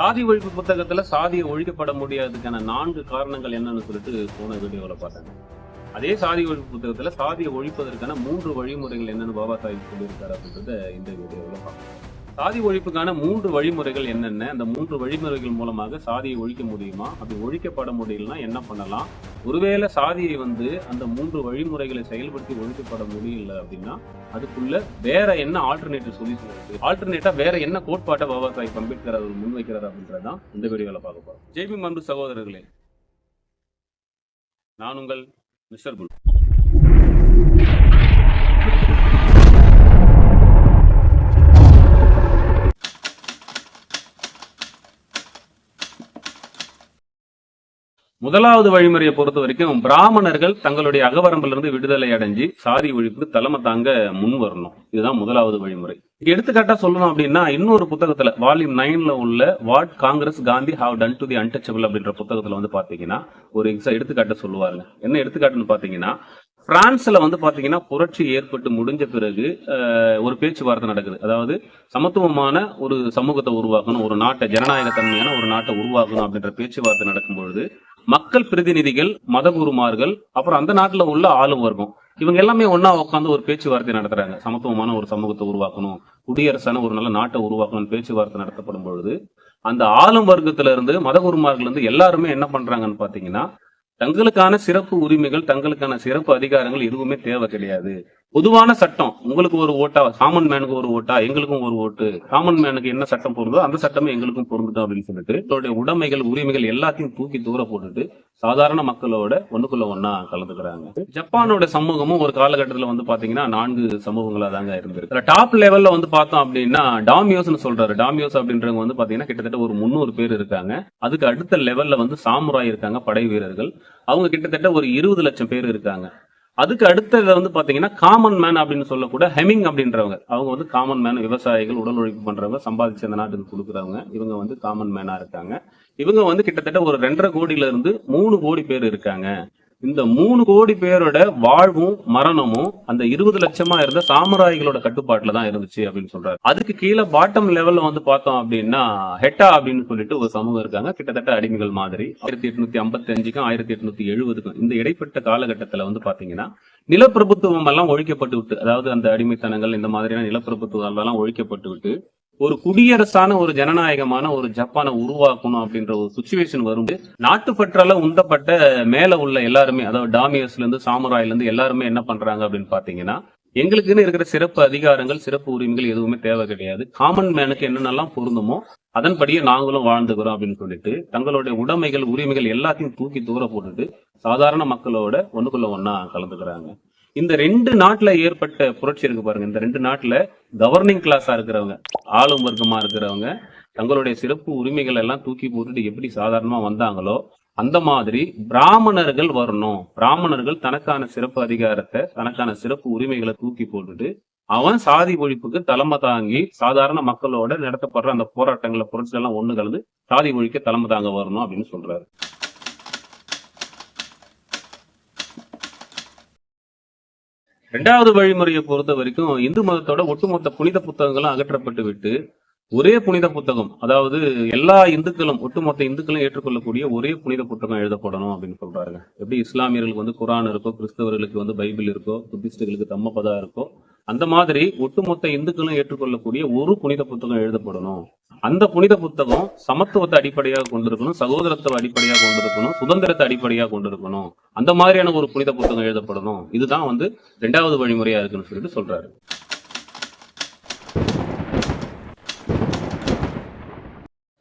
சாதி ஒழிப்பு புத்தகத்துல சாதியை ஒழிக்கப்பட முடியாததுக்கான நான்கு காரணங்கள் என்னன்னு சொல்லிட்டு போன வீடியோவில் பார்த்தாங்க அதே சாதி ஒழிப்பு புத்தகத்துல சாதியை ஒழிப்பதற்கான மூன்று வழிமுறைகள் என்னன்னு பாபா சாஹிப் சொல்லியிருக்காரு அப்படின்றத இந்த வீடியோவில் பார்க்கலாம் சாதி ஒழிப்புக்கான மூன்று வழிமுறைகள் என்னென்ன? அந்த மூன்று வழிமுறைகள் மூலமாக சாதியை ஒழிக்க முடியுமா? அப்படி ஒழிக்கப்பட முடியலன்னா என்ன பண்ணலாம்? ஒருவேளை சாதியை வந்து அந்த மூன்று வழிமுறைகளை செயல்படுத்தி ஒழிக்கப்பட முடியல அப்படின்னா அதுக்குள்ள வேற என்ன ஆல்டர்னேட்டிவ் சொல்யூஷன் இருக்கு? ஆல்டர்னேட்டா வேற என்ன கோட்பாட்டை பாபா சாஹிப் அம்பேத்கர் அவர் முன்வைக்கிறார் அப்படின்றதான் இந்த வீடியோவில் பார்க்க போறோம். ஜெய்பி மன்று சகோதரர்களே நான் உங்கள் மிஸ்டர் குல். முதலாவது வழிமுறையை பொறுத்த வரைக்கும் பிராமணர்கள் தங்களுடைய அகவரம்பிலிருந்து விடுதலை அடைஞ்சு சாதி ஒழிப்புக்கு தலைமை தாங்க முன் வரணும். இதுதான் முதலாவது வழிமுறை. எடுத்துக்காட்டா சொல்லணும் அப்படின்னா இன்னொரு புத்தகத்துல வால்யூம் நைன்ல உள்ள what Congress Gandhi have done to the untouchable அப்படின்ற புத்தகத்துல வந்து பாத்தீங்கன்னா ஒரு எக்ஸா எடுத்துக்காட்ட சொல்லுவாருங்க. என்ன எடுத்துக்காட்டுன்னு பாத்தீங்கன்னா பிரான்ஸ்ல வந்து பாத்தீங்கன்னா புரட்சி ஏற்பட்டு முடிஞ்ச பிறகு ஒரு பேச்சுவார்த்தை நடக்குது. அதாவது சமத்துவமான ஒரு சமூகத்தை உருவாக்கணும் ஒரு நாட்டை ஜனநாயக தன்மையான ஒரு நாட்டை உருவாக்கணும் அப்படின்ற பேச்சுவார்த்தை நடக்கும் பொழுது மக்கள் பிரதிநிதிகள் மதகுருமார்கள் அப்புறம் அந்த நாட்டுல உள்ள ஆளும் வர்க்கம். இவங்க எல்லாமே ஒன்னா உட்காந்து ஒரு பேச்சுவார்த்தை நடத்துறாங்க. சமத்துவமான ஒரு சமூகத்தை உருவாக்கணும். குடியரசான ஒரு நல்ல நாட்டை உருவாக்கணும் பேச்சுவார்த்தை நடத்தப்படும் பொழுது அந்த ஆளும் வர்க்கத்துல இருந்து மதகுருமார்கள் இருந்து எல்லாருமே என்ன பண்றாங்கன்னு பாத்தீங்கன்னா தங்களுக்கான சிறப்பு உரிமைகள் தங்களுக்கான சிறப்பு அதிகாரங்கள் எதுவுமே தேவை கிடையாது. பொதுவான சட்டம் உங்களுக்கு ஒரு ஓட்டா காமன் மேனுக்கு ஒரு ஓட்டா எங்களுக்கும் ஒரு ஓட்டு. காமன் மேனுக்கு என்ன சட்டம் பொருந்தோ அந்த சட்டமே எங்களுக்கும் பொருந்துட்டோம் அப்படின்னு சொல்லிட்டு அவருடைய உடைமைகள் உரிமைகள் எல்லாத்தையும் தூக்கி தூர போட்டுட்டு சாதாரண மக்களோட ஒண்ணுக்குள்ள ஒன்னா கலந்துக்கிறாங்க. ஜப்பானோட சமூகமும் ஒரு காலகட்டத்துல வந்து பாத்தீங்கன்னா நான்கு சமூகங்களா தாங்க இருந்திருக்கு டாப் லெவல்ல வந்து பார்த்தோம் அப்படின்னா டாமியோஸ்னு சொல்றாரு. டாமியோஸ் அப்படின்றவங்க வந்து பாத்தீங்கன்னா கிட்டத்தட்ட ஒரு முந்நூறு பேர் இருக்காங்க. அதுக்கு அடுத்த லெவல்ல வந்து சாமுராய் இருக்காங்க படை வீரர்கள். அவங்க கிட்டத்தட்ட ஒரு இருபது லட்சம் பேர் இருக்காங்க. அதுக்கு அடுத்ததுல வந்து பாத்தீங்கன்னா காமன் மேன் அப்படின்னு சொல்லக்கூட ஹெமிங் அப்படின்றவங்க. அவங்க வந்து காமன் மேன் விவசாயிகள் உடல் உழைப்பு பண்றவங்க சம்பாதிச்சு அந்த நாட்டுக்கு கொடுக்குறவங்க. இவங்க வந்து காமன் மேனா இருக்காங்க. இவங்க வந்து கிட்டத்தட்ட ஒரு ரெண்டரை கோடியில இருந்து மூணு கோடி பேர் இருக்காங்க. இந்த மூணு கோடி பேரோட வாழ்வும் மரணமும் அந்த இருபது லட்சமா இருந்த சாமுராய்களோட கட்டுப்பாட்டுல தான் இருந்துச்சு அப்படின்னு சொல்றாரு. அதுக்கு கீழே பாட்டம் லெவல்ல வந்து பார்த்தோம் அப்படின்னா ஹெட்டா அப்படின்னு சொல்லிட்டு ஒரு சமூகம் இருக்காங்க. கிட்டத்தட்ட அடிமைகள் மாதிரி. ஆயிரத்தி எட்நூத்தி ஐம்பத்தி அஞ்சுக்கும் ஆயிரத்தி எட்நூத்தி எழுபதுக்கும் இந்த இடைப்பட்ட காலகட்டத்துல வந்து பாத்தீங்கன்னா நிலப்பிரபுத்துவம் எல்லாம் ஒழிக்கப்பட்டு விட்டு அதாவது அந்த அடிமைத்தனங்கள் இந்த மாதிரியான நிலப்பிரபுத்துவம் எல்லாம் ஒழிக்கப்பட்டு விட்டு ஒரு குடியரசான ஒரு ஜனநாயகமான ஒரு ஜப்பானை உருவாக்கணும் அப்படின்ற ஒரு சுச்சுவேஷன் வரும்போது நாட்டுப்பற்றால உந்தப்பட்ட மேல உள்ள எல்லாருமே அதாவது டாமியர்ஸ்ல இருந்து சாமுராயில இருந்து எல்லாருமே என்ன பண்றாங்க அப்படின்னு பாத்தீங்கன்னா எங்களுக்குன்னு இருக்கிற சிறப்பு அதிகாரங்கள் சிறப்பு உரிமைகள் எதுவுமே தேவை கிடையாது. காமன் மேனுக்கு என்னென்னலாம் பொருந்துமோ அதன்படியே நாங்களும் வாழ்ந்துக்கிறோம் அப்படின்னு சொல்லிட்டு தங்களுடைய உடைமைகள் உரிமைகள் எல்லாத்தையும் தூக்கி தூர போட்டுட்டு சாதாரண மக்களோட ஒண்ணுக்குள்ள ஒன்னா கலந்துக்கிறாங்க. இந்த ரெண்டு நாட்டுல ஏற்பட்ட புரட்சி இருக்கு பாருங்க. இந்த ரெண்டு நாட்டுல கவர்னிங் கிளாஸா இருக்கிறவங்க ஆளும் வர்க்கமா இருக்கிறவங்க தங்களுடைய சிறப்பு உரிமைகள் எல்லாம் தூக்கி போட்டுட்டு எப்படி சாதாரணமா வந்தாங்களோ அந்த மாதிரி பிராமணர்கள் வரணும். பிராமணர்கள் தனக்கான சிறப்பு அதிகாரத்தை தனக்கான சிறப்பு உரிமைகளை தூக்கி போட்டுட்டு அவன் சாதி ஒழிப்புக்கு தலைமை தாங்கி சாதாரண மக்களோட நடத்தப்படுற அந்த போராட்டங்களை புரட்சி எல்லாம் ஒண்ணு கலந்து சாதி ஒழிக்க தலைமை தாங்க வரணும் அப்படின்னு சொல்றாரு. ரெண்டாவது வழிமுறையை பொறுத்த வரைக்கும் இந்து மதத்தோட ஒட்டுமொத்த புனித புத்தகங்களும் அகற்றப்பட்டு விட்டு ஒரே புனித புத்தகம் அதாவது எல்லா இந்துக்களும் ஒட்டுமொத்த இந்துக்களும் ஏற்றுக்கொள்ளக்கூடிய ஒரே புனித புத்தகம் எழுதப்படணும் அப்படின்னு சொல்றாங்க எப்படி இஸ்லாமியர்களுக்கு வந்து குரான் இருக்கோ கிறிஸ்தவர்களுக்கு வந்து பைபிள் இருக்கோ புத்திஸ்டுகளுக்கு தம்மபதா இருக்கோ அந்த மாதிரி ஒட்டுமொத்த இந்துக்களும் ஏற்றுக்கொள்ளக்கூடிய ஒரு புனித புத்தகம் எழுதப்படணும். அந்த புனித புத்தகம் சமத்துவத்தை அடிப்படையாக கொண்டிருக்கணும் சகோதரத்தை அடிப்படையாக கொண்டிருக்கணும் சுதந்திரத்தை அடிப்படையாக கொண்டிருக்கணும். அந்த மாதிரியான ஒரு புனித புத்தகம் எழுதப்படணும். இதுதான் வந்து ரெண்டாவது வழிமுறையா இருக்குன்னு சொல்லிட்டு சொல்றாரு.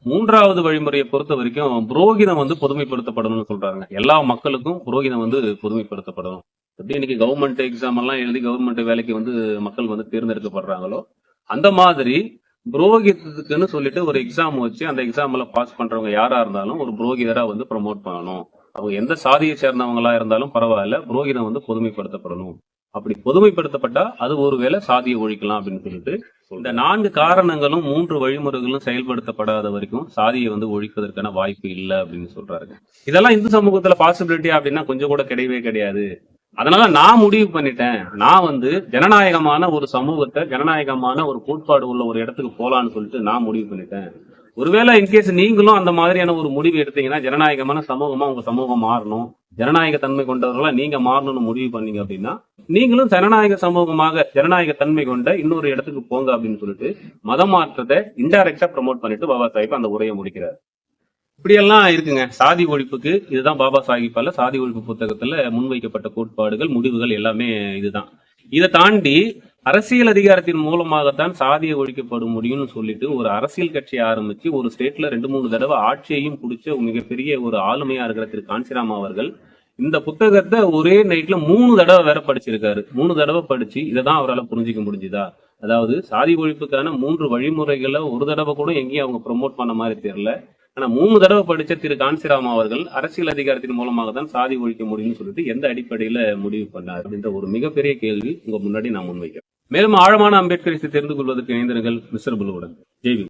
மூன்றாவது வழிமுறையை பொறுத்த வரைக்கும் புரோகிதம் வந்து பொதுமைப்படுத்தப்படணும்னு சொல்றாங்க எல்லா மக்களுக்கும் புரோகிதம் வந்து பொதுமைப்படுத்தப்படணும். எப்படி இன்னைக்கு கவர்மெண்ட் எக்ஸாம் எல்லாம் எழுதி கவர்மெண்ட் வேலைக்கு வந்து மக்கள் வந்து தேர்ந்தெடுக்கப்படுறாங்களோ அந்த மாதிரி புரோகிதத்துக்குன்னு சொல்லிட்டு ஒரு எக்ஸாம் வச்சு அந்த எக்ஸாம்ல பாஸ் பண்றவங்க யாரா இருந்தாலும் ஒரு புரோகிதரா வந்து ப்ரொமோட் பண்ணணும். அவங்க எந்த சாதியை சேர்ந்தவங்களா இருந்தாலும் பரவாயில்ல புரோகிதம் வந்து பொதுமைப்படுத்தப்படணும். அப்படி பொதுமைப்படுத்தப்பட்டா அது ஒருவேளை சாதியை ஒழிக்கலாம் அப்படின்னு சொல்லிட்டு இந்த நான்கு காரணங்களும் மூன்று வழிமுறைகளும் செயல்படுத்தப்படாத வரைக்கும் சாதியை வந்து ஒழிப்பதற்கான வாய்ப்பு இல்லை அப்படின்னு சொல்றாரு இதெல்லாம் இந்து சமூகத்துல பாசிபிலிட்டி அப்படின்னா கொஞ்சம் கூட கிடையவே கிடையாது. அதனால நான் முடிவு பண்ணிட்டேன். நான் வந்து ஜனநாயகமான ஒரு சமூகத்தை ஜனநாயகமான ஒரு கோட்பாடு உள்ள ஒரு இடத்துக்கு போலான்னு சொல்லிட்டு நான் முடிவு பண்ணிட்டேன். ஒருவேளை இன்கேஸ் நீங்களும் அந்த மாதிரியான ஒரு முடிவு எடுத்தீங்கன்னா ஜனநாயகமான சமூகமா உங்க சமூகம் மாறணும். ஜனநாயக தன்மை கொண்டவர்களா நீங்க மாறணும்னு முடிவு பண்ணீங்க அப்படின்னா நீங்களும் ஜனநாயக சமூகமாக ஜனநாயக தன்மை கொண்ட இன்னொரு இடத்துக்கு போங்க அப்படின்னு சொல்லிட்டு மதம் மாற்றத்தை இன்டைரக்டா ப்ரோமோட் பண்ணிட்டு பாபா சாஹிப் அந்த உரையை முடிக்கிறார். இப்படியெல்லாம் இருக்குங்க. சாதி ஒழிப்புக்கு இதுதான் பாபா சாஹிப்பால சாதி ஒழிப்பு புத்தகத்துல முன்வைக்கப்பட்ட கோட்பாடுகள் முடிவுகள் எல்லாமே இதுதான். இதை தாண்டி அரசியல் அதிகாரத்தின் மூலமாகத்தான் சாதியை ஒழிக்கப்பட முடியும்னு சொல்லிட்டு ஒரு அரசியல் கட்சியை ஆரம்பிச்சு ஒரு ஸ்டேட்ல ரெண்டு மூணு தடவை ஆட்சியையும் பிடிச்ச மிகப்பெரிய ஒரு ஆளுமையா இருக்கிற திரு. காஞ்சிராம் அவர்கள் இந்த புத்தகத்தை ஒரே நைட்ல மூணு தடவை வேற படிச்சிருக்காரு. மூணு தடவை படிச்சு இதை தான் அவரால் புரிஞ்சிக்க முடிஞ்சுதா? அதாவது சாதி ஒழிப்புக்கான மூன்று வழிமுறைகளை ஒரு தடவை கூட எங்கேயும் அவங்க ப்ரொமோட் பண்ண மாதிரி தெரியல. ஆனா மூணு தடவை படிச்ச திரு. காஞ்சிராம் அவர்கள் அரசியல் அதிகாரத்தின் மூலமாக தான் சாதி ஒழிக்க முடியும்னு சொல்லிட்டு எந்த அடிப்படையில முடிவு பண்ணார் அப்படின்ற ஒரு மிகப்பெரிய கேள்வி உங்க முன்னாடி நான் முன்வைக்கிறேன். மேலும் ஆழமான அம்பேத்கரை தெரிந்து கொள்வதற்கு இணைந்திருங்கள் மிஸ்டர் புலுவுடன். ஜெய்வி